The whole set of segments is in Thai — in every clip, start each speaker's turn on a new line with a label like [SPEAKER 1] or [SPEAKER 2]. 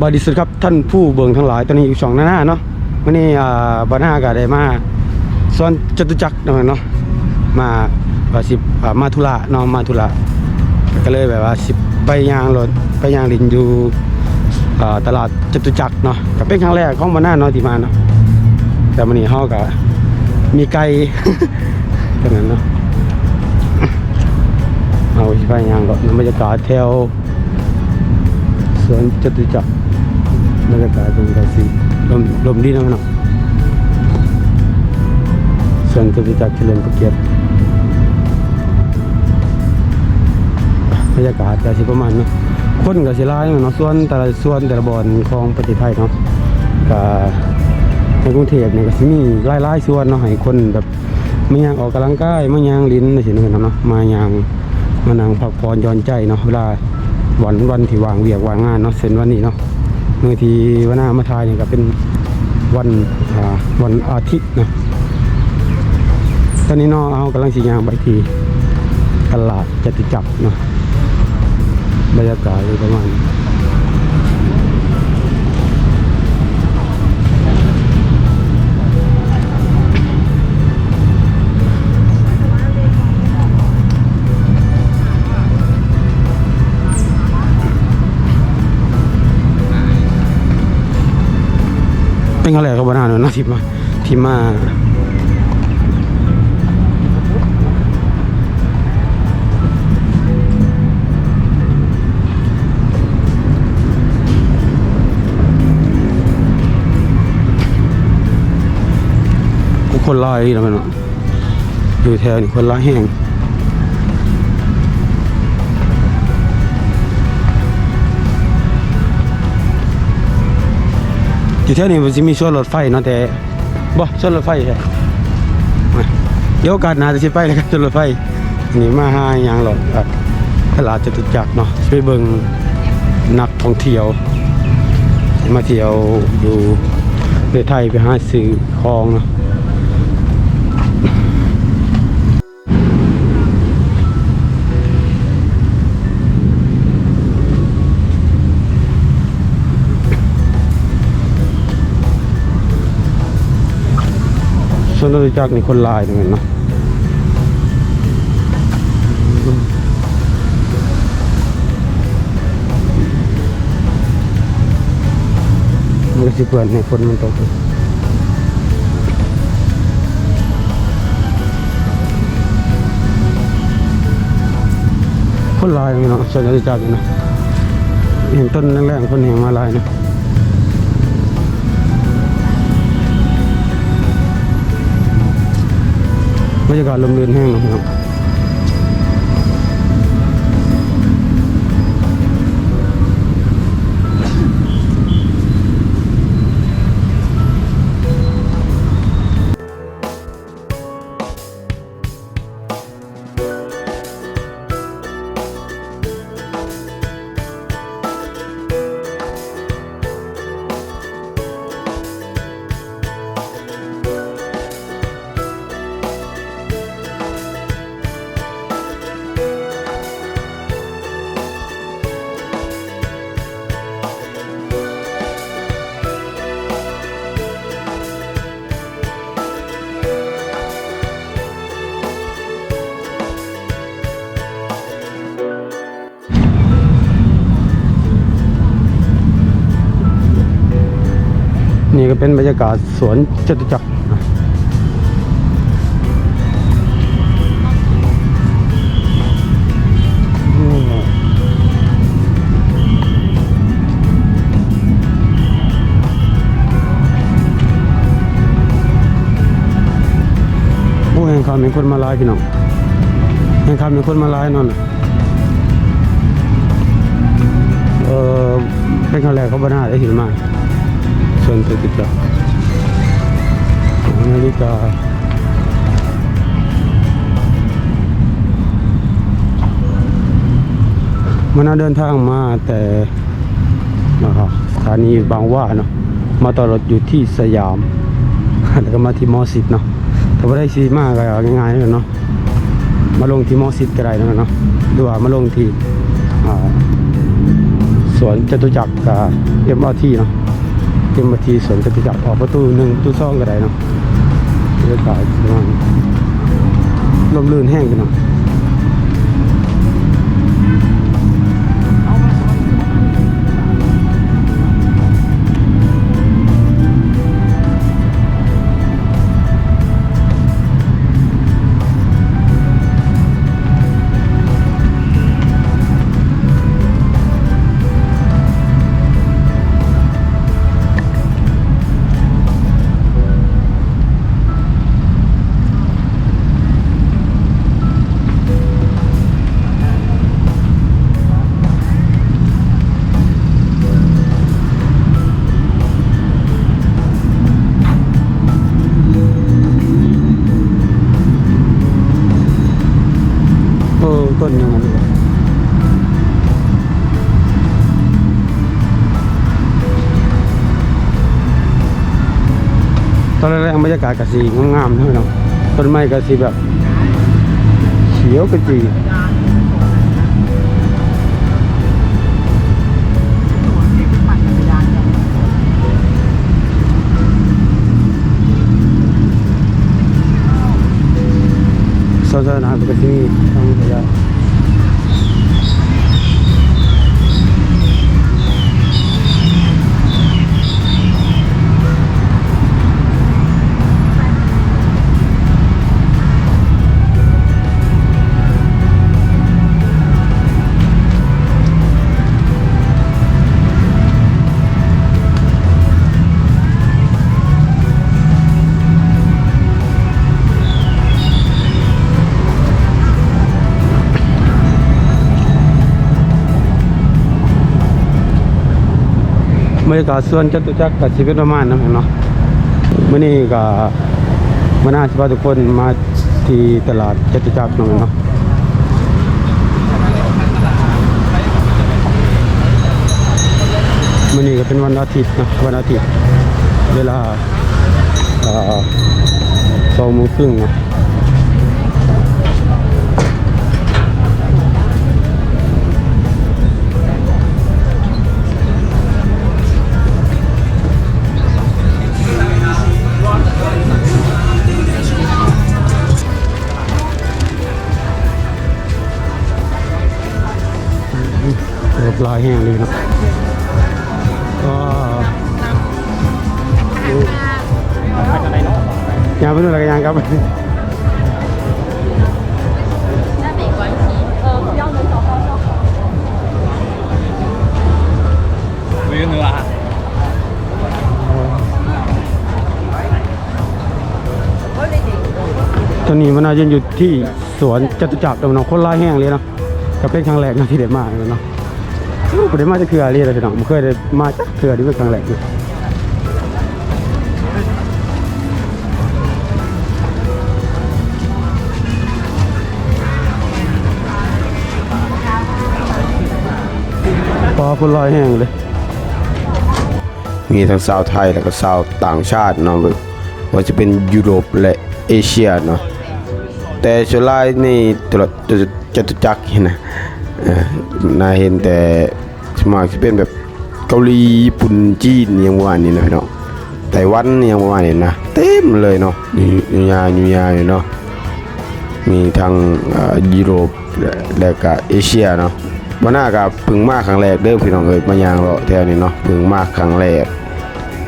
[SPEAKER 1] บายดีสุดครับท่านผู้เบิ่งทั้งหลายตอนนี้อยู่ช่องหน้าเนาะวันนี้อ่าบาหน้าก็ได้มาส่วนจตุจักรนั่นแหละเนาะมาว่าสิอ่ามาธุระเนาะมาธุระก็เลยแบบว่าสิไปยางรถไปยางลินอยู่ตลาดจตุจักรเนาะก็เป็นครั้งแรกของบาหน้าเนาะที่มาเนาะแต่วันนี้เฮาก็มีไก่ตรงนั้นเนาะเอาไปยางรถบรรยากาศแถว วนจตุจักรบรรยากาศเป็นไงสิลมลมดีนะมันเนาะสวนจตุจักรเฉลิมพระเกียรติบรรยากาศก็สิประมาณเนาะคนก็สิหลายเนาะส่วนแต่ละส่วนแต่ละบอนของประเทศไทยเนาะก็ในกรุงเทพเนี่ยก็สิมีหลายๆส่วนเนาะให้คนแบบมาย่างออกกำลังกายมาย่างลิ้นสิเนาะเนาะมาย่างมานั่งพักผ่อนย่อนใจเนาะเวลา วันวันที่วางเวียกวางงานเนาะเซ็นวันนี้เนาะเมื่อทีวันหน้ามาทายเนี่ยก็เป็นวันอ่าวันอาทิตย์นะตอนนี้เนาะเอากำลังสียางไปทีตลาดจตุจักรเนาะบรรยากาศเลยประมาณ เป็นอะไรก็บ้านเนาะที่มาที่มาคนร้ายนะมันเนาะอยู่แถวนี้คนร้ายแห้ง อยู่แถวนี้มันจะมีส่วนรถไฟเนาะแต่บ่ส่วนรถไฟใช่เดี๋ยวการนาจะไปนะครับส่วนรถไฟนี่มาหาอยังหรอกครับตลาดจตุจักรเนาะไปเบิ่งนักท่องเที่ยว มาเที่ยวอยู่ในไทยไปหาซื้อของเนาะ ส่วนจตุจักนี่คนลายเหมือนกันเนาะมันก็สิเปื่อนในฝนมันตกคนลายเนกันเนาะส่วนจตุจักนี่นะเห็นต้นแรงๆคนแห่งมาลายนาะ บรรยากาศลมเรือนแห้งนะครับ เป็นบรรยากาศสวนจตุจักรนะโอ้แห่งคำเป็นคนมาไล่พี่น้องแห่งคำเป็นคนมาไล่นั่นเออเป็นครั้งแรกเขาบ้านาได้เห็นมาส่ วนตุจักนาฬิกามันน่าเดินทางมาแต่นะครับสถานีบางว่าเนาะมาต่อรถอยู่ที่สยาม แล้วก็มาที่มอสิบเนาะแต่ว่าได้ซีมากก็ง่ายๆเลยเนาะมาลงที่มอสิบก็ได้นะเนาะหรือว่ามาลงที่สวนจตุจักรกับเอ็มอาทีเนาะ เอ็มาทีสวนจตุจักรออกประตูหนึ่งประตูสองก็ได้เนาะบรรยากาศมาณลมลื่นแห้งกันเนาะากาศกะสีงามๆใช่ไหมเนาะต้นไม้กะสีแบบเขียวกระจี บรรยากาศส่วนจตุจักรกับชีวิตประมาณนั้นเนาะมื่อนี้ก็มาน่าสิพาทุกคนมาที่ตลาดจตุจักรน่อยเนาะมื่อนี้ก็เป็นวันอาทิตย์นะวันอาทิตย์เวลาสองโมงครึ่งนะ แห้งเลยครับก็ยางไปดูอะไรกันยังครับ
[SPEAKER 2] วิว
[SPEAKER 3] เนื้อ
[SPEAKER 1] ตอนนี้มันน่าจะอยู่ที่สวนจตุจักรตรงน้องคนล่าแห้งเลยนะกับเป็นครั้งแรกนะที่เด็ดมากเลยเนาะ ไม่ได้มาจะคืออะไรเลยพี่น้องไม่เคยได้มาจักเถื่อนี่เป็นครั้งแรกเลยปอคนลอยแห้งเลย
[SPEAKER 4] มีทั้งชาวไทยและก็ชาวต่างชาติเนาะว่าจะเป็นยุโรปและเอเชียเนาะแต่ชลายในตลอดจะตุจักรนะ น่าเห็นแต่สมากจะเป็นแบบเกาหลีญี่ปุ่นจีนอยังว่านี่นะพี่น้องไต้หวันอยังว่านี่นะเต็มเลยเนาะยูยายูยาอยู่เนาะมีทั้งยุโรปและก็เอเชียเนาะวันหน้าก็เพึ่งมาครั้งแรกเด้อพี่น้องเอ้ยมายางเลาะแถวนี้เนาะพึ่งมาครั้งแรก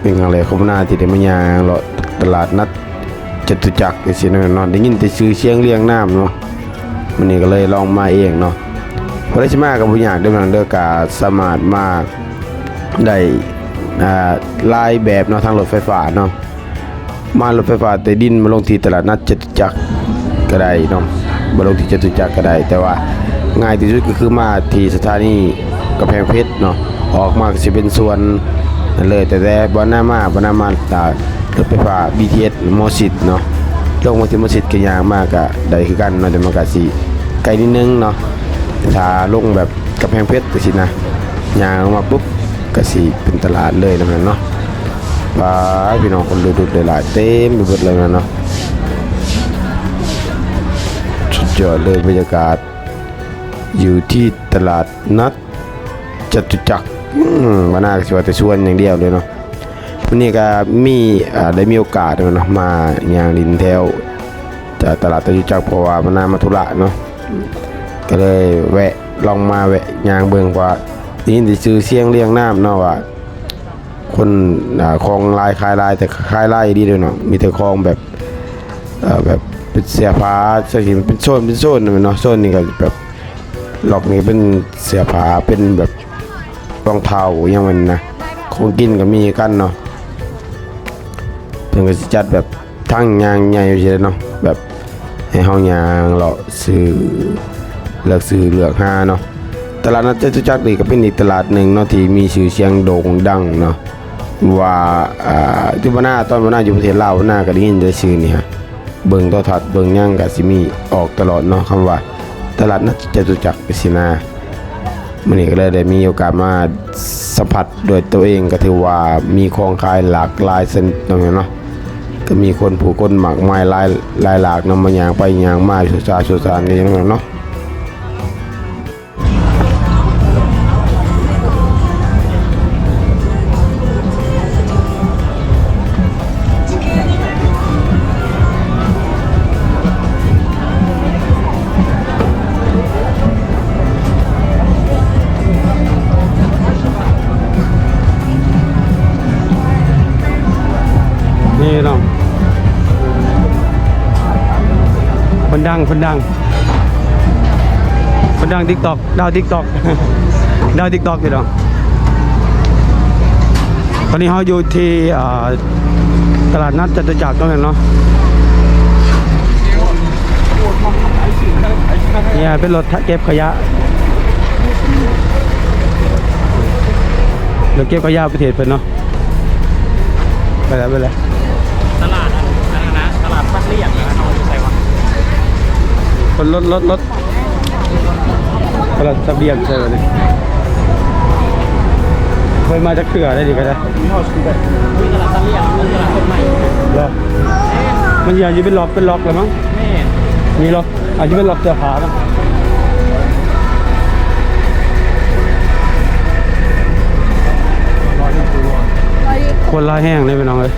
[SPEAKER 4] เป็นครั้งแรกของหน้าที่ได้มายางเลาะตลาดนัดจตุจักรจังซี่เนาะเนได้ยินแต่ชื่อเสียงเรียงน้ำเนาะวันนี้ก็เลยลองมาเองเนาะ พอได้ชิมากับผู้อยากเดินทางเด้อกาสมารถมาได้ลายแบบเนาะทางรถไฟฟ้าเนาะมารถไฟฟ้าใต้ดินมาลงที่ตลาดนัดจตุจักรก็ได้เนาะมาลงที่จตุจักรก็ได้ แต่ว่าง่ายที่สุดก็คือมาที่สถานีกำแพงเพชรเนาะออกมาก็สิเป็นส่วนนั่นเลยแต่แต่บอนามาบอนามาตารถไฟฟ้า BTS มอสิตเนาะลงมาที่มอสิตก็ยางมากกะได้คือกันเนาะแต่มันก็สิไกลนิดนึงเนาะ ถ้าลงแบบกำแพงเพชรก็สินะยางออกมาปุ๊บก็สิเป็นตลาดเลยนะมันเนาะไปพี่น้องคนดูดูหลายเต็มไปหมดเลยนะเนาะสุดยอดเลยบรรยากาศ อยู่ที่ตลาดนัดจตุจักรอืมบ่น่าสิว่าแต่ชวนอย่างเดียวเลยเนาะวันนี้ก็มีได้มีโอกาสเนาะมาย่างดินแถวจากตลาดตะยุจักรเพราะว่ามันน่ามาธุระเนาะ ก็เลยแวะลองมาแวะยางเบิ่งว่าได้ยินแต่ชื่อเสียงเรียงน้ำเนาะว่าคนคลองลายคลายลายแต่คลายลายดีเลยเนาะมีแต่คลองแบบเอ่อแบบเป็นเสียผ้าสักทีมันเป็นโซนเป็นโซนเนาะโซนนี้ก็แบบหลอกนี่เป็นเสียผ้าเป็นแบบรองเท้าอย่างมันนะของกินก็มีกันเนาะเพิ่นก็สิจัดแบบทั้งยางใหญ่อยู่ใช่เนาะแบบให้เฮายางเลาะซื้อ เลือกซื้อเลือกหาเนาะตลาดนัดจตุจักรนี่ก็เป็นอีกตลาดหนึ่งเนาะที่มีชื่อเสียงโด่งดังเนาะว่าอ่าที่บ้านหน้าตอนบ้านหน้าอยู่ประเทศลาวบ้านหน้าก็ได้ยินได้ชื่อนี่ฮะเบิ่งโทรทัศน์เบิ่งหยังก็สิมีออกตลอดเนาะคำว่า ตลาดนัดจตุจักรสินามื้อนี้ก็เลยได้มีโอกาสมาสัมผัสโดยตัวเองก็ถือว่ามีของขายหลากหลายชนิดเนาะเนาะก็มีคนผู้คนมากไมายหลายหลายหลากนำมาย่างไปย่างมาสุสาสุสานนี่เนาะเนาะ
[SPEAKER 1] ดังคนดัง คนดังทิกตอกดาวทิกตอกดาวทิกตอกอยู่เนาะตอนนี้เราอยู่ที่ตลาดนัดจตุจักรตรงนั้นเนาะเนี่ยเป็นรถเก็บขยะรถเก็บขยะประเทศเพิ่นเนาะไปแล้วไปแล้ว
[SPEAKER 3] นร
[SPEAKER 1] ถรถรถกระทะเบียนใช่ไหมเนี่ยเคยมาจากเขื่อได้ดีกันนะ
[SPEAKER 3] มีหอมีตลาดปัดเรียกเป็นตลาดคนใหม่
[SPEAKER 1] หรอมันยังอยู่เป็นล็อกเป็นล็อกเลยมั้ง
[SPEAKER 3] มี
[SPEAKER 1] ล็อกอาจจะเป็นล็อกเสื้อผ้ามั้งคนลาแห้งเลยพี่น้องเลย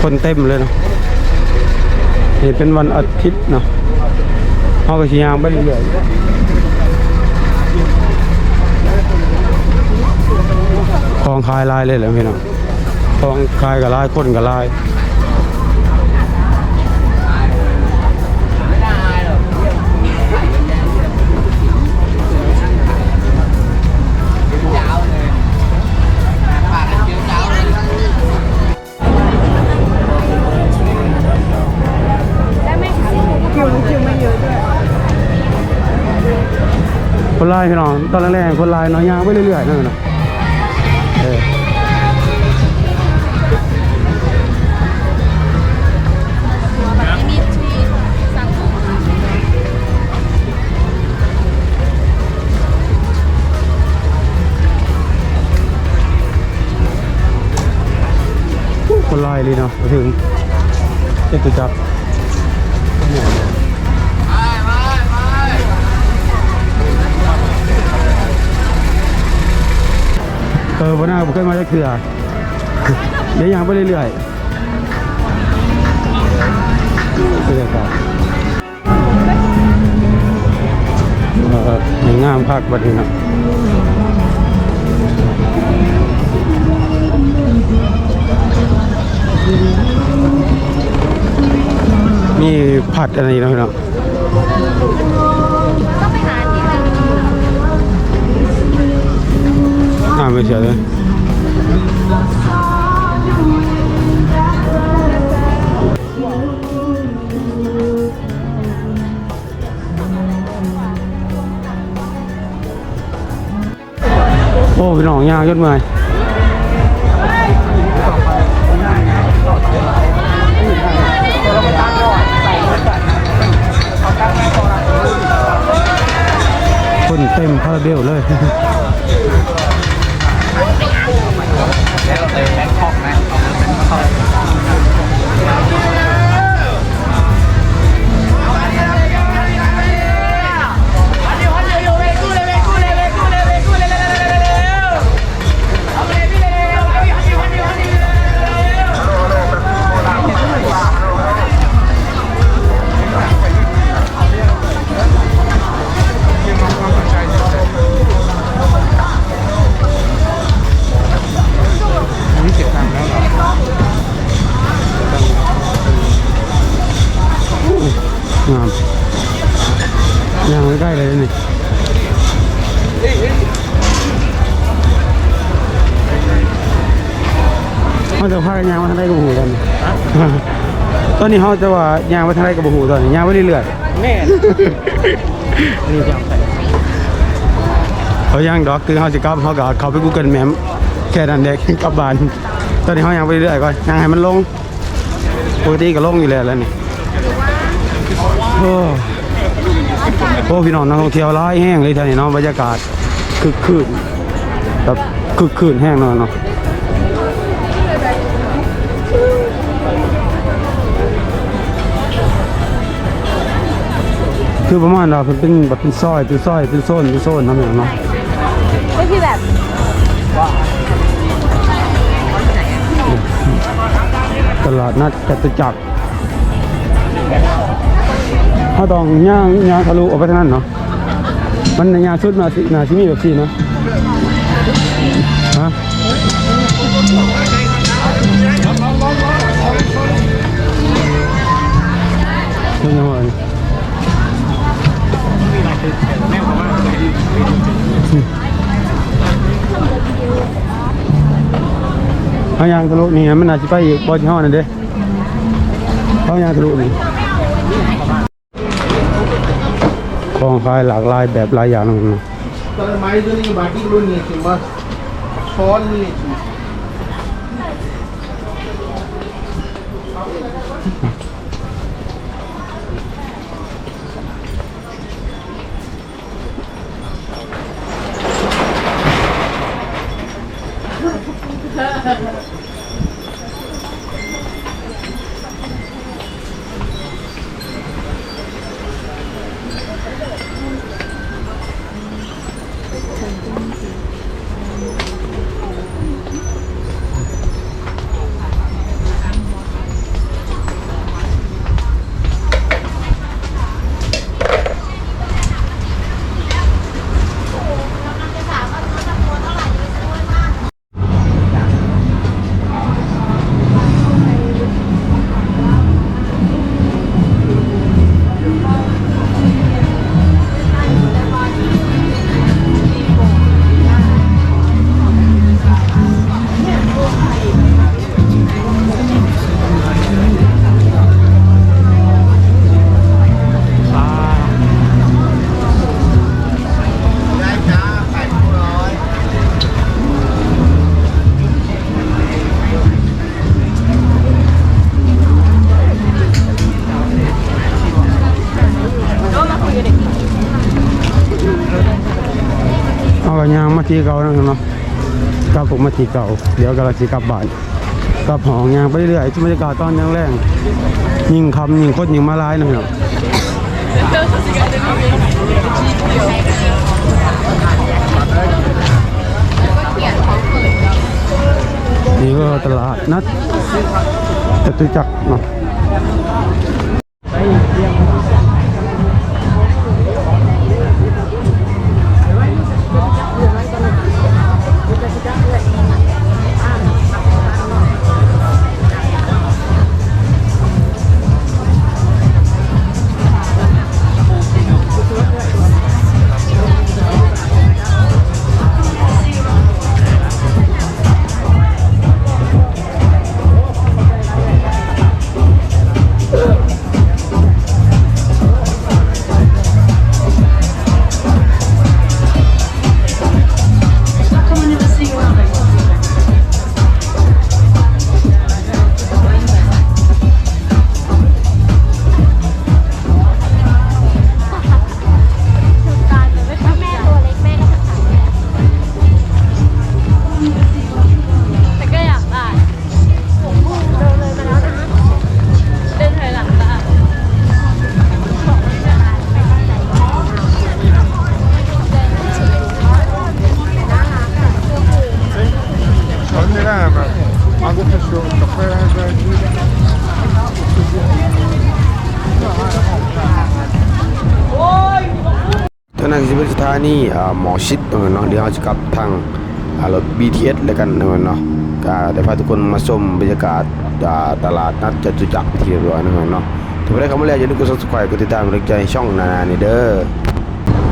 [SPEAKER 1] คนเต็มเลยเนาะนี่เป็นวันอาทิตย์เนาะ เขาก็ชิยางไปเรื่อยๆของคายลายเลยแหละพี่น้องคลองคายกับลายคนกับลาย
[SPEAKER 2] ค
[SPEAKER 1] นลายพี่น้องตอนแรกๆคนไลายน้อยยางไปเรื่อยๆนั่นเออ
[SPEAKER 2] แบบนี้ที่สั่งค่ะ
[SPEAKER 1] คนลายเลยเนาะถึงเจ็ดตุจักร เออวันหน้าผมเคยมาได้เถื่อเดี๋ยวยางไปเรื่อยๆบรรยากาศเอองามพักบัดนี้นะมีผัดอะไรนะพี่น้อง
[SPEAKER 2] อ่า
[SPEAKER 1] ไม่เสียเลยโอ้พี่น้อ แล้วเติมแบงคอ
[SPEAKER 3] กนะเอาแบงคอก นะครับย่างใกล้
[SPEAKER 1] เลยนี่เขาจะพากันยางมาทางใดกับหูตอนนี้ตอนนี้เขาจะว่ายางมาทางใดกับหูตอนนี้ยางไปเรือด
[SPEAKER 3] แม่น
[SPEAKER 1] เขาย่างดอกคือเขาจะกลับเขาก็เขาไปกูเกิลแมมแค่นั้นเด็กกลับบ้าน ตอนนี้เขาย่างไปเรื่อยก่อนย่างให้มันลงปกติก็ลงอยู่แล้วแล้วนี่ โอ้โอ้พี่น้องนักท่องเที่ยวร้ายแห้งเลยท่านี่เนาะบรรยากาศคึกคืนแบบคึกคืนแห้งเนาะเนาะคือประมาณว่าเพิ่นเป็นแบบเป็นซอยเป็นซอยเป็นโซนเป็นโซนเนาะแม่เนาะ
[SPEAKER 2] ไม่คือแบบ
[SPEAKER 1] ตลาดนัดจตุจักร เขาต้องย่างย่างทะลุออกไปทางนั้นเนาะมันในยางสุดมาสินาที่มีแบบสี่เนาะฮะเป็นยังไงเขายางทะลุนี่มันอาจจะไปอีกบอที่ห้อนั่นเด้เขายางทะลุนี่ ของขายหลากหลายแบบหลายอย่างเนาะ ผมมาทีเก่า เดี๋ยวกำลังจะกลับบ้านกลับหองยางไปเรื่อยๆบรรยากาศตอนยังแรงยิงคำยิงโคตรยิงมาลายนะครับนี่ก็ตลาดนัดจตุจักรเนาะา
[SPEAKER 2] นี่ห
[SPEAKER 4] มอชิดตรงนั้นเนาะเดี๋ยวเราจะกลับทางอารถ BTS แล้วกันตรงเนาะก็ได้พาทุกคนมาชมบรรยากาศตลาดนัดจตุจักรที่เรียบร้อยนะเนาะถ้าไม่ได้เข้ามาแล้วอย่าลืมกด subscribe กดติดตามกดไลค์ใจช่องนานานี่เด้อ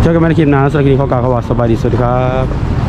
[SPEAKER 1] เจอกันใหม่ในคลิปหน้าสำหรับคลิปนี้ขอกล่าวคำว่าสบายดีสวัสดีครับ